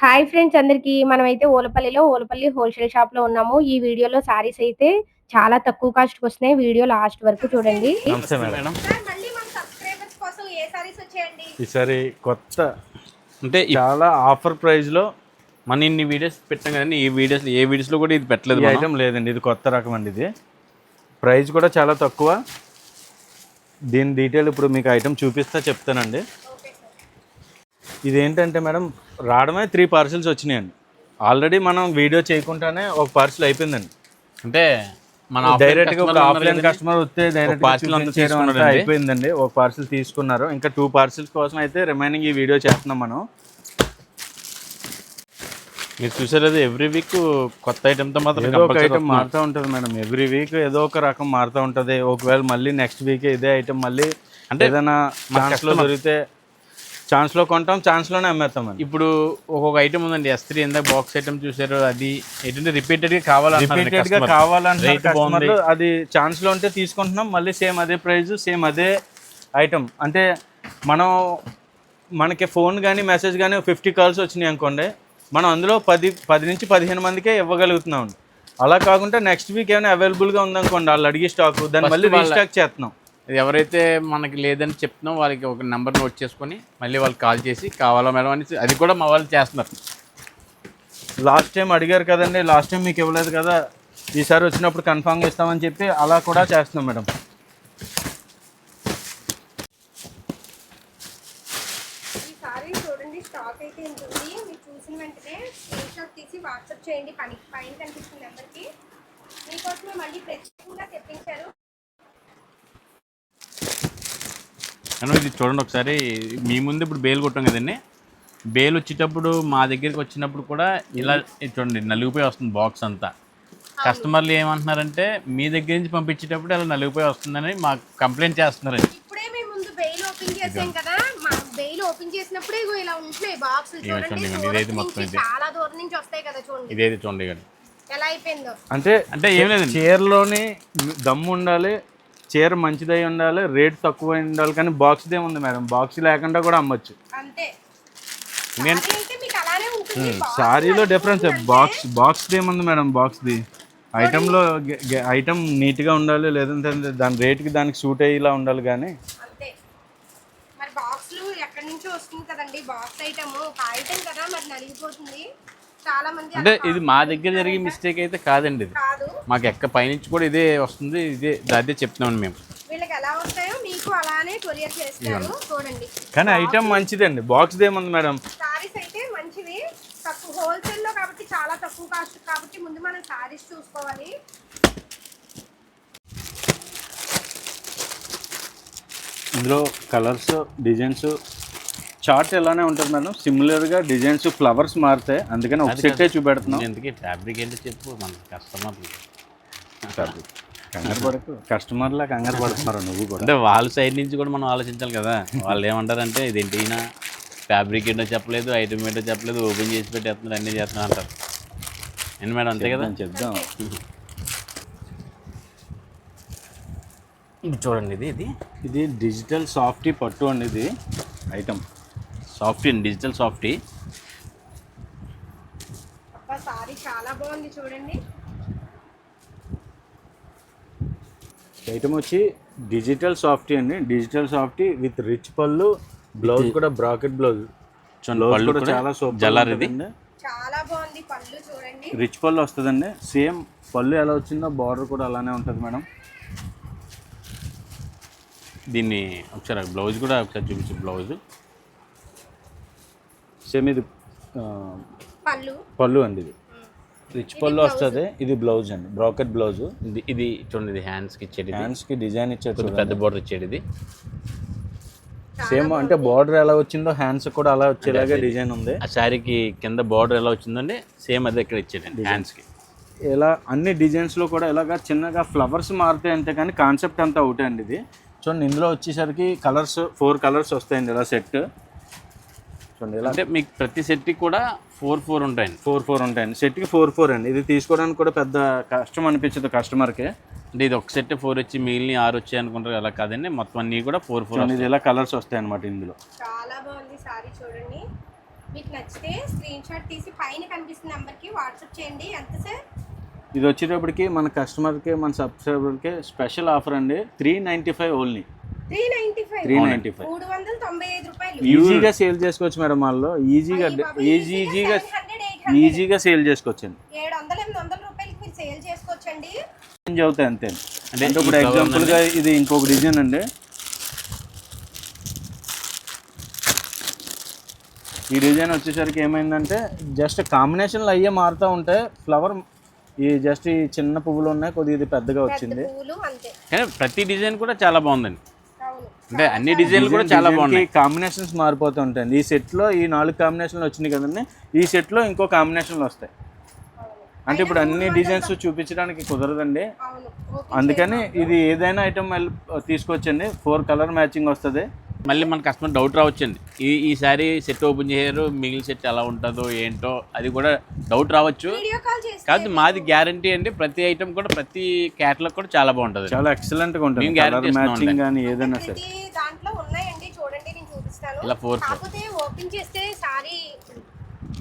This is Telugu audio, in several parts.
హాయ్ ఫ్రెండ్స్ అందరికీ. మనమైతే ఓలపల్లిలో ఓలపల్లి హోల్సేల్ షాప్లో ఉన్నాము. ఈ వీడియోలో సారీస్ అయితే చాలా తక్కువ కాస్ట్ వస్తున్నాయి. వీడియో లాస్ట్ వరకు చూడండి. నమస్తే మేడం. సార్ మళ్ళీ మన సబ్స్క్రైబర్స్ కోసం ఏ సారీస్ వచ్చాయండి? ఈసారి కొత్త. అంటే చాలా ఆఫర్ ప్రైస్లో మన ఇన్ని వీడియోస్ పెట్టాం కదండి. ఈ వీడియోస్ ఏ వీడియోస్లో కూడా ఇది పెట్టలేదు. ఐటమ్ లేదండి. ఇది కొత్త రకం అండి ఇది. ప్రైస్ కూడా చాలా తక్కువ. దీని డీటెయిల్ ఇప్పుడు మీకు ఐటమ్ చూపిస్తా చెప్తానండి. ఓకే సార్ ఇది ఏంటంటే మేడం రావడమే త్రీ పార్సిల్స్ వచ్చినాయండి. ఆల్రెడీ మనం వీడియో చేయకుండానే ఒక పార్సిల్ అయిపోయిందండి. అంటే మన డైరెక్ట్గా customer ఆఫ్లైన్. కస్టమర్ వస్తే డైరెక్ట్ తీసుకున్నారండి. అయిపోయిందండి. ఒక పార్సిల్ తీసుకున్నారు. ఇంకా టూ పార్సిల్స్ కోసం అయితే రిమైనింగ్ ఈ వీడియో చేస్తున్నాం మనం. మీరు చూసారు ఎవ్రీ వీక్ కొత్త ఐటమ్తో మాత్రం ఏదో ఒక వస్తున్నాం. మారుతూ ఉంటుంది మేడం. ఎవ్రీ వీక్ ఏదో ఒక రకం మారుతూ ఉంటుంది. ఒకవేళ మళ్ళీ నెక్స్ట్ వీక్ ఇదే ఐటమ్ మళ్ళీ అంటే ఏదైనా దొరికితే ఛాన్స్లో కొంటాం ఛాన్స్లోనే అమ్మేస్తాం ఇప్పుడు ఒక్కొక్క ఐటమ్ ఉందండి ఎస్ త్రీ ఎంత బాక్స్ ఐటమ్ చూసారు అది ఏంటంటే రిపీటెడ్గా కావాలంటే కావాలంటే అది ఛాన్స్లో ఉంటే తీసుకుంటున్నాం మళ్ళీ సేమ్ అదే ప్రైస్ సేమ్ అదే ఐటమ్ అంటే మనం మనకి ఫోన్ కానీ మెసేజ్ కానీ ఫిఫ్టీ కాల్స్ వచ్చినాయి అనుకోండి మనం అందులో పది పది నుంచి పదిహేను మందికే ఇవ్వగలుగుతున్నాం. అలా కాకుండా నెక్స్ట్ వీక్ ఏమైనా అవైలబుల్గా ఉందనుకోండి వాళ్ళు అడిగి స్టాక్ దాన్ని మళ్ళీ రీస్టాక్ చేస్తున్నాం. ఎవరైతే మనకి లేదని చెప్తున్నాం వాళ్ళకి ఒక నెంబర్ నోట్ చేసుకొని మళ్ళీ వాళ్ళు కాల్ చేసి కావాలా మేడం అని అది కూడా మా వాళ్ళు చేస్తున్నారు. లాస్ట్ టైం అడిగారు కదండి లాస్ట్ టైం మీకు ఇవ్వలేదు కదా ఈసారి వచ్చినప్పుడు కన్ఫామ్గా ఇస్తామని చెప్పి అలా కూడా చేస్తున్నాం మేడం. ఈ సారీ చూడండి స్టాక్ అయితే ఉంటుంది మీరు చూసిన వెంటనే స్క్రీన్ షాట్ తీసి వాట్సాప్ చేయండి. పని పైన కనిపిస్తున్న నెంబర్కి. మీకోసమే మళ్ళీ ప్రత్యేకంగా తెప్పించారు. మనం ఇది చూడండి ఒకసారి. మీ ముందు ఇప్పుడు బేల్ కొట్టాం కదండి. బేల్ వచ్చేటప్పుడు మా దగ్గరికి వచ్చినప్పుడు కూడా ఇలా చూడండి నలిగిపోయి వస్తుంది బాక్స్ అంతా. కస్టమర్లు ఏమంటున్నారంటే మీ దగ్గర నుంచి పంపించేటప్పుడు అలా నలిగిపోయి వస్తుందని మాకు కంప్లైంట్ చేస్తున్నారండి ఇప్పుడే మేము ముందు బెయిల్ ఓపెన్ చేసాం కదా. మా బెయిల్ ఓపెన్ చేసినప్పుడే ఇగో ఇలా ఉంటున్నాయి బాక్స్ ఇవి చూడండి. చూడండి, దూరం ఇదైతే మొత్తం ఇది. చాలా దూరం నుంచి వస్తాయి కదా చూడండి. ఇదేది చూడండి ఇక్కడ ఎలా అయిపోయిందో. అంటే అంటే ఏం లేదండి. చీరలోని దమ్ము ఉండాలి చీర మంచిదై ఉండాలి రేట్ తక్కువ ఉండాలి కానీ బాక్స్దే ఉంది మేడం. బాక్స్ లేకుండా కూడా అమ్మొచ్చు. బాక్స్ సారీలో డిఫరెన్స్ బాక్స్ బాక్స్ది ఏముంది మేడం బాక్స్ది. ఐటెంలో ఐటమ్ నీట్గా ఉండాలి లేదంటే దాని రేట్కి దానికి సూట్ అయ్యేలా ఉండాలి కానీ. ఎక్కడి నుంచో వస్తుంది కదండి? Box item. ఒక ఐటమ్ కదా మరి నలిగిపోతుంది. చాలా మంది అంటే ఇది మా దగ్గర జరిగే మిస్టేక్ అయితే కాదండి ఇది. కాదు. మాకు ఎక్క పైనుంచి కూడా ఇదే వస్తుంది ఇదే అదే చెప్తున్నామండి మేము. వీళ్ళకి ఎలా వస్తాయో మీకు అలానే కొరియర్ చేస్తారు. చూడండి. కానీ ఐటమ్ మంచిదండి. బాక్స్ది ఏముంది మేడం? సారీస్ అయితే మంచివి. తక్కువ హోల్సేల్లో కాబట్టి చాలా తక్కువ కాస్ట్ కాబట్టి ముందు మనం సారీస్ చూసుకోవాలి. ఇందులో కలర్స్ డిజైన్స్ చార్ట్ ఎలానే ఉంటుంది మేడం సిమిలర్గా డిజైన్స్ ఫ్లవర్స్ మారుతాయి అందుకని ఒక సెట్టే చూపెడుతున్నాం. ఎందుకు ఫ్యాబ్రిక్ ఏంటో చెప్పు మన కస్టమర్ కంగారు పడకు. కస్టమర్లా కంగారు పడుతున్నారు నువ్వు కూడా. అంటే వాళ్ళ సైడ్ నుంచి కూడా మనం ఆలోచించాలి కదా. వాళ్ళు ఏమంటారంటే ఇదేంటి ఈయన ఫ్యాబ్రిక్ ఏంటో చెప్పలేదు ఐటమ్ ఏంటో చెప్పలేదు ఓపెన్ చేసి పెట్టేస్తున్నారు అన్నీ చేస్తున్నారు అంటారు. ఏంటి మేడం అంతే కదా? చెప్దాం ఇది చూడండి ఇది ఇది. ఇది డిజిటల్ సాఫ్టీ పట్టు అండి ఇది. ఐటమ్ సాఫ్టీ అండి డిజిటల్ సాఫ్టీ. సారీ చాలా బాగుంది చూడండి. ఐటమ్ వచ్చి డిజిటల్ సాఫ్టీ అండి. డిజిటల్ సాఫ్టీ విత్ రిచ్ పళ్ళు బ్లౌజ్ కూడా బ్రాకెట్ బ్లౌజ్ బ్లౌజ్ కూడా చాలా సూపర్ జలార్ ఇది చాలా బాగుంది పళ్ళు చూడండి. రిచ్ పళ్ళు వస్తుందండి. సేమ్ పళ్ళు ఎలా వచ్చిందో బార్డర్ కూడా అలానే ఉంటుంది మేడం. దీన్ని ఒకసారి బ్లౌజ్ కూడా ఒకసారి చూపించు బ్లౌజ్ సేమ్ ఇది ఆ, పళ్ళు. పళ్ళు అండి ఇది. రిచ్ పళ్ళు వస్తుంది. ఇది బ్లౌజ్ అండి. బ్రాకెట్ బ్లౌజ్ ఇది ఇది చూడండి ఇది హ్యాండ్స్కి ఇచ్చేది ఇది. హ్యాండ్స్కి డిజైన్ ఇచ్చారు కొంచెం పెద్ద బోర్డర్ ఇచ్చేది ఇది సేమ్ అంటే బార్డర్ ఎలా వచ్చిందో హ్యాండ్స్ కూడా అలా వచ్చేలాగా డిజైన్ ఉంది. ఆ శారీకి కింద బార్డర్ ఎలా వచ్చిందండి సేమ్ అదే ఇక్కడ ఇచ్చేదండి హ్యాండ్స్కి ఇలా అన్ని డిజైన్స్లో కూడా ఇలాగా చిన్నగా ఫ్లవర్స్ మారుతాయి అంతే కానీ కాన్సెప్ట్ అంతా ఒకటే అండి ఇది. చూడండి ఇందులో వచ్చేసరికి కలర్స్ ఫోర్ కలర్స్ వస్తాయండి ఇలా సెట్ చూడండి ఇలా అంటే మీకు ప్రతి సెట్కి కూడా ఫోర్ ఫోర్ ఉంటాయండి ఫోర్ ఫోర్ ఉంటాయండి సెట్కి ఫోర్ ఫోర్ అండి. ఇది తీసుకోవడానికి కూడా పెద్ద కష్టం అనిపించదు కస్టమర్కి. అంటే ఇది ఒక సెట్ ఫోర్ వచ్చి మిగిలిన ఆరు వచ్చాయి అనుకుంటారు అలా కాదండి. మొత్తం అన్నీ కూడా ఫోర్ ఫోర్ ఇది ఇలా కలర్స్ వస్తాయి అనమాట ఇందులో. చాలా బాగుంది సారీ చూడండి. మీకు నచ్చితే స్క్రీన్ షాట్ తీసి పైన కనిపిస్తున్న నెంబర్కి వాట్సాప్ చేయండి. ఎంత సార్? ఇది వచ్చేటప్పటికి మన కస్టమర్కి మన సబ్స్క్రైబర్కి స్పెషల్ ఆఫర్ అండి. Three ninety five only. Three ninety five. ఈజీగా సేల్ చేసుకోవచ్చు మేడం వాళ్ళు. ఈజీగా ఈజీగా 700, 800. ఈజీగా సేల్ చేసుకోవచ్చండి. సేల్ చేసుకోవచ్చండి. చేంజ్ అవుతాయి అంతే. అంటే ఇప్పుడు ఎగ్జాంపుల్గా ఇది ఇంకొక డిజైన్ అండి. ఈ డిజైన్ వచ్చేసరికి ఏమైందంటే జస్ట్ కాంబినేషన్లు అయ్యే మారుతూ ఉంటాయి ఫ్లవర్ ఈ జస్ట్ ఈ చిన్న పువ్వులు ఉన్నాయి కొద్దిగా ఇది పెద్దగా పెద్ద వచ్చింది. పువ్వులు అంతే. కానీ ప్రతి డిజైన్ కూడా చాలా బాగుందండి. అంటే అన్ని డిజైన్లు కూడా చాలా బాగున్నాయి. కాంబినేషన్స్ మారిపోతూ ఉంటాయి. ఈ సెట్లో ఈ నాలుగు కాంబినేషన్లు వచ్చినాయి కదండి. ఈ సెట్లో ఇంకో కాంబినేషన్లు వస్తాయి. అంటే ఇప్పుడు అన్ని డిజైన్స్ చూపించడానికి కుదరదండి. అందుకని ఇది ఏదైనా ఐటమ్ తీసుకొచ్చండి. ఫోర్ కలర్ మ్యాచింగ్ వస్తుంది. మళ్ళీ మన కస్టమర్ డౌట్ రావచ్చండి. ఈ ఈసారి సెట్ ఓపెన్ చేశారు మిగిలిన సెట్ ఎలా ఉంటుందో ఏంటో అది కూడా డౌట్ రావచ్చు. వీడియో కాల్ చేసి కాదు మాది గ్యారంటీ అండి. ప్రతి ఐటమ్ కూడా ప్రతి క్యాటలాగ్ కూడా చాలా బాగుంటుంది. చాలా ఎక్సలెంట్గా ఉంటుంది. ఇస్తున్నాం మ్యాచింగ్. కానీ ఏదైనా సరే. దాంట్లో ఉన్నాయండి. చూడండి నేను చూపిస్తాను. ఇలా four. కాకపోతే ఓపెన్ చేస్తే సారీ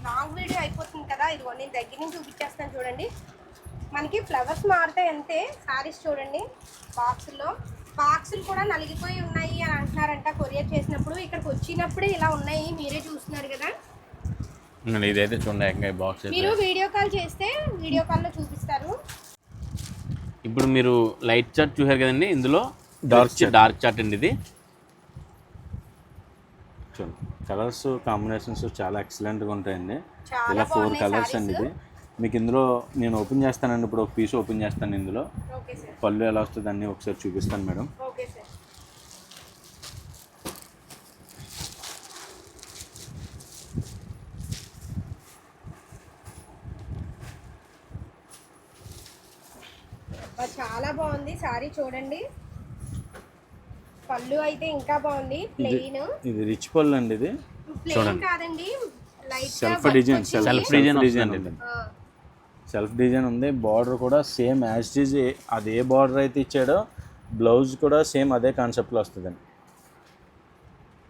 లాంగ్ వీడియో అయిపోతుంది కదా. ఇది నేను దగ్గర నుంచి చూపించేస్తాను చూడండి. మనకి ఫ్లవర్స్ మారుతాయి అంతే. సారీస్ చూడండి బాక్సుల్లో బాక్సులు కూడా నలిగిపోయి ఉన్నాయి అని అంటున్నారంట కొరియర్ చేసినప్పుడు. ఇక్కడికి వచ్చినప్పుడే ఇలా ఉన్నాయి మీరే చూస్తున్నారు కదా. ఇదైతే చూడండి బాక్స్ మీరు వీడియో కాల్ చేస్తే వీడియో కాల్లో చూపిస్తారు. ఇప్పుడు మీరు లైట్ చార్ట్ చూసారు కదండి ఇందులో డార్క్ డార్క్ చార్ట్. అండి ఇది. చూడండి కలర్స్ కాంబినేషన్స్ చాలా ఎక్సలెంట్గా ఉంటాయండి. ఇలా ఫోర్ కలర్స్ అండి ఇది. మీకు ఇందులో నేను ఓపెన్ చేస్తానండి ఇప్పుడు ఒక పీస్ ఓపెన్ చేస్తాను ఇందులో. Okay sir. పళ్ళు ఎలా వస్తుంది అన్ని ఒకసారి చూపిస్తాను మేడం. Okay sir. అబ్బా, చాలా బాగుంది సారీ చూడండి. పళ్ళు అయితే ఇంకా బాగుంది ప్లెయిన్ ఇది రిచ్ పళ్ళు అండి ఇది. ప్లెయిన్ కాదండి light self design self design వస్తుందండి ఉంది సెల్ఫ్ డిజైన్ ఉంది. బార్డర్ కూడా సేమ్ యాజ్ డిజ్ అదే బార్డర్ అయితే ఇచ్చాడో బ్లౌజ్ కూడా సేమ్ అదే కాన్సెప్ట్లో వస్తుందండి.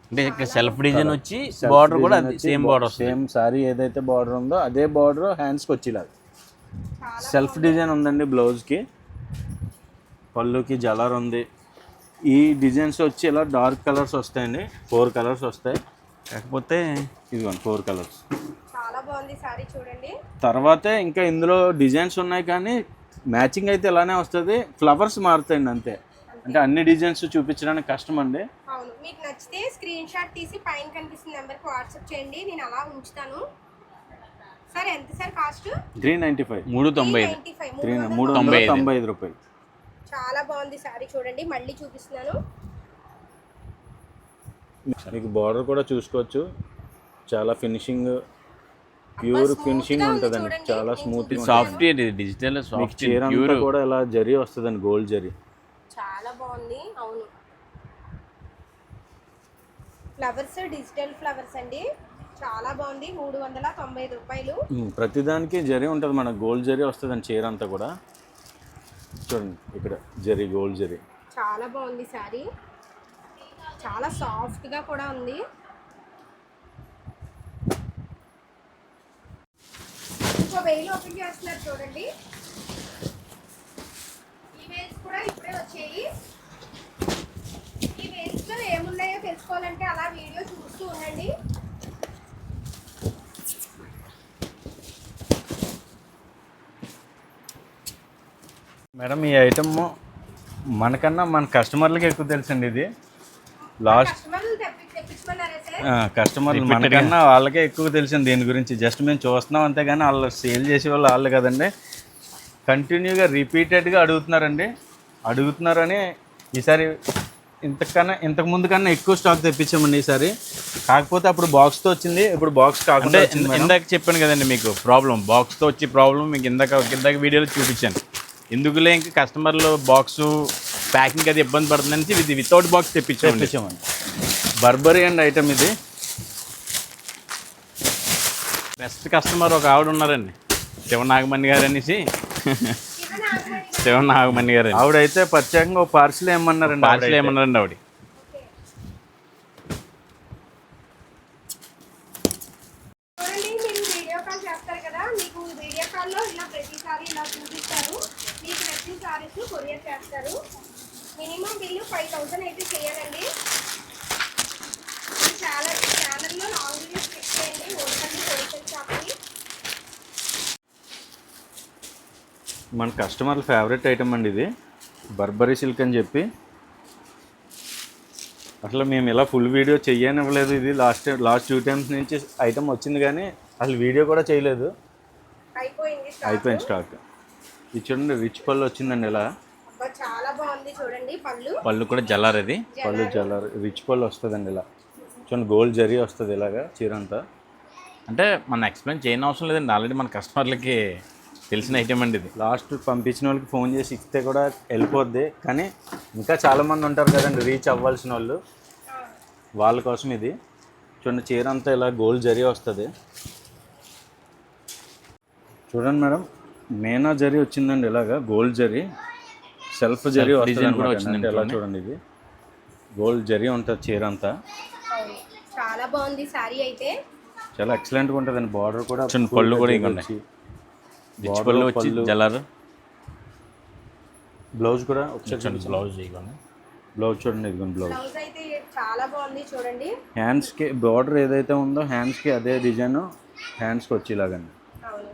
అంటే ఇక్కడ సెల్ఫ్ డిజైన్ వచ్చి బార్డర్ కూడా సేమ్ బార్డర్ వస్తుంది. సేమ్ సారీ ఏదైతే బార్డర్ ఉందో అదే బార్డర్ హ్యాండ్స్కి వచ్చేలాగా సెల్ఫ్ డిజైన్ ఉందండి బ్లౌజ్కి. పళ్ళుకి జలర్ ఉంది. ఈ డిజైన్స్ వచ్చి ఇలా డార్క్ కలర్స్ వస్తాయండి. ఫోర్ కలర్స్ వస్తాయి. కాకపోతే ఇదిగోండి ఫోర్ కలర్స్. బాగుంది సారీ చూడండి. తర్వాతే ఇంకా ఇందులో డిజైన్స్ ఉన్నాయి కానీ మ్యాచింగ్ అయితే ఇలానే వస్తుంది. ఫ్లవర్స్ మారుతాయండి అంతే. అంటే అన్ని డిజైన్స్ చూపించడానికి కష్టం అండి. అవును మీకు నచ్చితే స్క్రీన్ షాట్ తీసి పైన కనిపిస్తున్న నెంబర్కి వాట్సాప్ చేయండి నేను అలా ఉంచుతాను. సార్ ఎంత sir cost? Three ninety five. మూడు తొంభై త్రీ మూడు తొంభై. తొంభై ఐదు రూపాయలు. చాలా బాగుంది సారీ చూడండి మళ్ళీ చూపిస్తున్నాను. మీకు బార్డర్ కూడా చూసుకోవచ్చు. చాలా ఫినిషింగ్ ప్యూర్ ఫినిషింగ్ ఉంటుందండి. చాలా స్మూత్ సాఫ్ట్ ఇది డిజిటల్ సాఫ్ట్ చీర ప్యూర్ అంతా కూడా ఇలా జరీ వస్తుందండి గోల్డ్ జరీ. చాలా బాగుంది అవును. ఫ్లవర్స్ డిజిటల్ ఫ్లవర్స్ అండి. చాలా బాగుంది మూడు వందల తొంభై ఐదు రూపాయలు ప్రతిదానికి జరీ ఉంటుంది మన గోల్డ్ జరీ వస్తుందండి చీర అంతా కూడా. చూడండి ఇక్కడ జరీ గోల్డ్ జరీ. చాలా బాగుంది సారీ చాలా సాఫ్ట్గా కూడా ఉంది. ఇంకో వెయిల్ ఓపెన్ చేస్తున్నారు చూడండి. ఈ వెయిల్స్ కూడా ఇప్పుడే వచ్చాయి. ఈ వెయిల్స్లో ఏమున్నాయో తెలుసుకోవాలంటే అలా వీడియో చూస్తూ ఉండండి. మేడం ఈ ఐటమ్ మనకన్నా మన కస్టమర్లకి ఎక్కువ తెలుసండి ఇది. లాస్ట్ కస్టమర్లు తెప్పి తెప్పించమన్నారా సార్ కస్టమర్లు మనకన్నా వాళ్ళకే ఎక్కువ తెలిసింది దీని గురించి జస్ట్ మేము చూస్తున్నాం అంతే కానీ వాళ్ళు సేల్ చేసే వాళ్ళు వాళ్ళు కదండి. కంటిన్యూగా రిపీటెడ్గా అడుగుతున్నారండి. అడుగుతున్నారని ఈసారి ఇంతకన్నా ఇంతకు ముందు కన్నా ఎక్కువ స్టాక్ తెప్పించామండి ఈసారి. కాకపోతే అప్పుడు బాక్స్తో వచ్చింది ఇప్పుడు బాక్స్ కాకుండా. ఇందాక చెప్పాను కదండి మీకు ప్రాబ్లం బాక్స్తో వచ్చి ప్రాబ్లం మీకు ఇందాక ఇందాక వీడియోలో చూపించాను. ఎందుకులే ఇంక కస్టమర్లు బాక్స్ ప్యాకింగ్ అది ఇబ్బంది పడుతుందని ఇది వితౌట్ బాక్స్ తెప్పించామండి. తెప్పించామండి. బర్బరీ అండ్ ఐటమ్ ఇది. బెస్ట్ కస్టమర్ ఒక ఆవిడ ఉన్నారండి. శివనాగమణి గారు అనేసి. శివనాగమణి గారు. ఆవిడైతే ప్రత్యేకంగా ఒక పార్సిల్ ఏమన్నారండి పార్సల్. ఏమన్నారండి ఆవిడ? వీడియో కాల్ చేస్తారు కదా మీకు వీడియో కాల్లో ఇలా ప్రతిసారి ఇలా చూపిస్తారు. మీకు నచ్చిన సారీస్ కొరియర్ చేస్తారు. మినిమం బిల్లు ఫైవ్ థౌసండ్ అయితే చేయాలండి ఈ ఛానల్ ఛానల్లో లాంగ్ వీడియోస్ చెక్ చేయండి ఓల్పల్లి హోల్సేల్ షాప్ని మన కస్టమర్ల ఫేవరెట్ ఐటమ్ అండి ఇది. బర్బరీ సిల్క్ అని చెప్పి. అసలు మేము ఇలా ఫుల్ వీడియో చెయ్యనివ్వలేదు ఇది. లాస్ట్ లాస్ట్ టూ టైమ్స్ నుంచి ఐటమ్ వచ్చింది కానీ అసలు వీడియో కూడా చేయలేదు. అయిపోయింది స్టాక్ ఇది చూడండి రిచ్ పళ్ళు వచ్చిందండి ఇలా. చాలా బాగుంది చూడండి పళ్ళు. పళ్ళు కూడా జల్లారు అది పళ్ళు చాలా రిచ్ పళ్ళు వస్తుందండి ఇలా. చూడండి గోల్డ్ జరీ వస్తుంది ఇలాగా చీర అంతా అంటే మనం ఎక్స్ప్లెయిన్ చేయని అవసరం లేదండి. ఆల్రెడీ మన కస్టమర్లకి తెలిసిన ఐటమ్ అండి ఇది. లాస్ట్ పంపించిన వాళ్ళకి ఫోన్ చేసి ఇస్తే కూడా వెళ్ళిపోద్ది. కానీ ఇంకా చాలామంది ఉంటారు కదండి రీచ్ అవ్వాల్సిన వాళ్ళు. వాళ్ళ కోసం ఇది. చూడండి చీర అంతా ఇలా గోల్డ్ జరీ వస్తుంది. చూడండి మేడం మేనా జరీ వచ్చిందండి ఇలాగా గోల్డ్ జరీ. సెల్ఫ్ జరీ design కూడా అనమాట. వచ్చింది అంటే ఇలా. చూడండి ఇది. గోల్డ్ జరీ ఉంటుంది చీర అంతా. చాలా బాగుంది శారీ అయితే. చాలా ఎక్సలెంట్గా ఉంటుందండి బార్డర్ కూడా పళ్ళు కూడా జరీ ఇంకా ఉన్నాయి. వచ్చి, రిచ్ border, పళ్ళు వచ్చి జల్లారు బ్లౌజ్ కూడా చూడండి బ్లౌజ్ ఇవ్వండి. బ్లౌజ్ చూడండి ఇదిగోండి బ్లౌజ్. అయితే చాలా బాగుంది చూడండి. హ్యాండ్స్కి బార్డర్ ఏదైతే ఉందో హ్యాండ్స్కి అదే డిజైన్ హ్యాండ్స్కి వచ్చేలాగండి.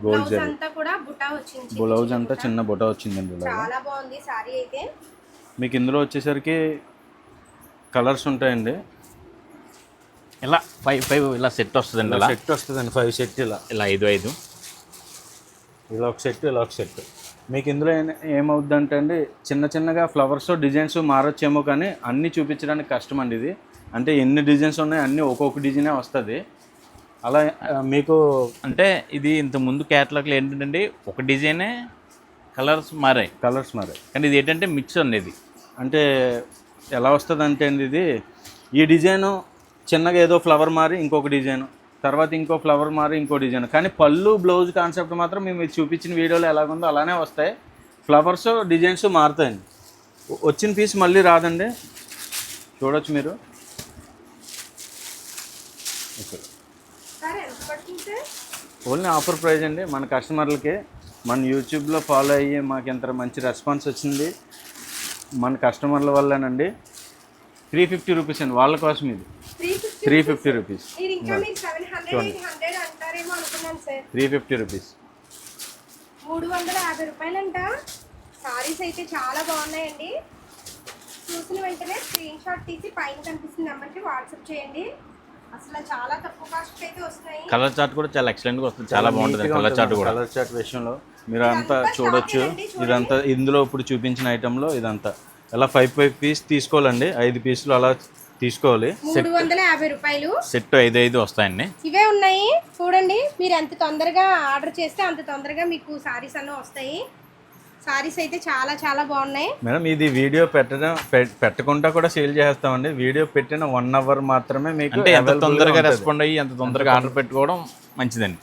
బ్లౌజ్ జరీ. అంతా కూడా బుటా వచ్చింది చిన్న బ్లౌజ్ అంతా. చిన్న బుట్ట వచ్చిందండి చాలా బాగుంది శారీ అయితే. మీకు ఇందులో వచ్చేసరికి కలర్స్ ఉంటాయండి. ఇలా ఫైవ్ ఫైవ్ ఇలా సెట్ వస్తుందండి ఇలా సెట్ వస్తుందండి ఫైవ్ సెట్ ఇలా. ఇలా ఐదు ఐదు. ఇలా ఒక సెట్ ఇలా ఒక సెట్ మీకు ఇందులో ఏం- ఏమవుద్ది అంటే అండి చిన్న చిన్నగా ఫ్లవర్స్ డిజైన్స్ మారొచ్చేమో కానీ అన్నీ చూపించడానికి కష్టం అండి ఇది. అంటే ఎన్ని డిజైన్స్ ఉన్నాయి అన్నీ ఒక్కొక్క డిజైనే వస్తుంది. అలా మీకు అంటే ఇది ఇంత ముందు క్యాటలాగ్లో ఏంటంటే ఒక డిజైనే కలర్స్ మారాయి. కలర్స్ మారాయి. కానీ ఇది ఏంటంటే మిక్స్ అండి ఇది. అంటే ఎలా వస్తుంది అంటే అండి ఇది ఈ డిజైను చిన్నగా ఏదో ఫ్లవర్ మారి ఇంకొక డిజైన్ తర్వాత ఇంకో ఫ్లవర్ మారి ఇంకో డిజైన్ కానీ పళ్ళు బ్లౌజ్ కాన్సెప్ట్ మాత్రం మేము చూపించిన వీడియోలో ఎలాగుందో అలానే వస్తాయి. ఫ్లవర్స్ డిజైన్స్ మారుతాయండి వచ్చిన పీస్ మళ్ళీ రాదండి. చూడొచ్చు మీరు. ఓన్లీ ఆఫర్ ప్రైజ్ అండి. మన కస్టమర్లకి మన యూట్యూబ్లో ఫాలో అయ్యి మాకు ఎంత మంచి రెస్పాన్స్ వచ్చింది. మన కస్టమర్ల వల్లేనండి. త్రీ ఫిఫ్టీ రూపీస్ అండి. వాళ్ళ కోసం ఇది. Three fifty rupees. Three fifty rupees. మూడు వందల యాభై రూపాయలంట. సారీస్ అయితే చాలా బాగున్నాయండి. చూసిన వెంటనే స్క్రీన్ షాట్ తీసి పైన కనిపిస్తున్న నెంబర్కి వాట్సాప్ చేయండి. అసలు చాలా తక్కువ కాస్ట్ అయితే వస్తున్నాయి. కలర్ చార్ట్ కూడా చాలా ఎక్సలెంట్గా వస్తుంది. చాలా బాగుంటుంది కలర్ చార్ట్ కూడా. కలర్ చార్ట్ విషయంలో. మీరు అంతా చూడొచ్చు. ఇదంతా ఇందులో ఇప్పుడు చూపించిన ఐటెంలో ఇదంతా. ఇలా ఫైవ్ ఫైవ్ పీస్ తీసుకోవాలండి. ఐదు పీసులు అలా తీసుకోవాలి. మూడు వందల యాభై రూపాయలు. సెట్ ఐదు ఐదు వస్తాయండి. ఇవే ఉన్నాయి. చూడండి మీరు ఎంత తొందరగా ఆర్డర్ చేస్తే అంత తొందరగా మీకు సారీస్ అన్నీ వస్తాయి. సారీస్ అయితే చాలా చాలా బాగున్నాయి. మేడం ఇది వీడియో పెట్టడం పె- పెట్టకుండా కూడా సేల్ చేస్తామండి. వీడియో పెట్టిన వన్ అవర్ మాత్రమే మీకు అంటే ఎంత తొందరగా. రెస్పాండ్ అయ్యి ఎంత తొందరగా ఆర్డర్ పెట్టుకోవడం మంచిదండి.